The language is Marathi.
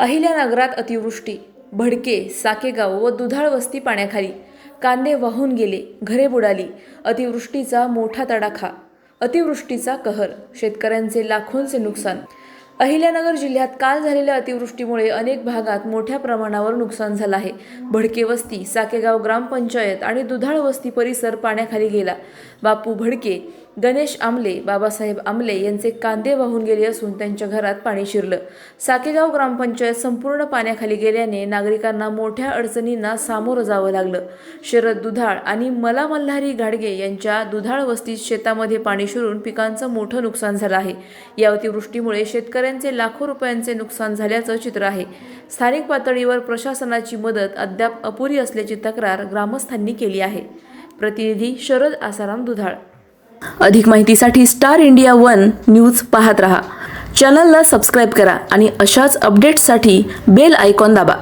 अहिल्यानगरात अतिवृष्टी भडके साकेगाव व दुधाळ वस्ती पाण्याखाली. कांदे वाहून गेले घरे बुडाली. अतिवृष्टीचा मोठा तडाखा अतिवृष्टीचा कहर. शेतकऱ्यांचे लाखोंचे नुकसान. अहिल्यानगर जिल्ह्यात काल झालेल्या अतिवृष्टीमुळे अनेक भागात मोठ्या प्रमाणावर नुकसान झालं आहे. भडके वस्ती साकेगाव ग्रामपंचायत आणि दुधाळ वस्ती परिसर पाण्याखाली गेला. बापू भडके गणेश आमले बाबासाहेब आमले यांचे कांदे वाहून गेले असून त्यांच्या घरात पाणी शिरलं. साकेगाव ग्रामपंचायत संपूर्ण पाण्याखाली गेल्याने नागरिकांना मोठ्या अडचणींना सामोरं जावं लागलं. शरद दुधाळ आणि मला मल्हारी गाडगे यांच्या दुधाळ वस्तीत शेतामध्ये पाणी शिरून पिकांचं मोठं नुकसान झालं आहे. या अतिवृष्टीमुळे शेतकरी शेतकऱ्यांचे लाखो रुपयांचे नुकसान झाल्याचं चित्र आहे. स्थानिक पातळीवर प्रशासनाची मदत अद्याप अपुरी असल्याची तक्रार ग्रामस्थांनी केली आहे. प्रतिनिधी शरद आसाराम दुधाळ. अधिक माहितीसाठी स्टार इंडिया वन न्यूज पाहत रहा. चॅनलला सबस्क्राईब करा आणि अशाच अपडेट्ससाठी बेल आयकॉन दाबा.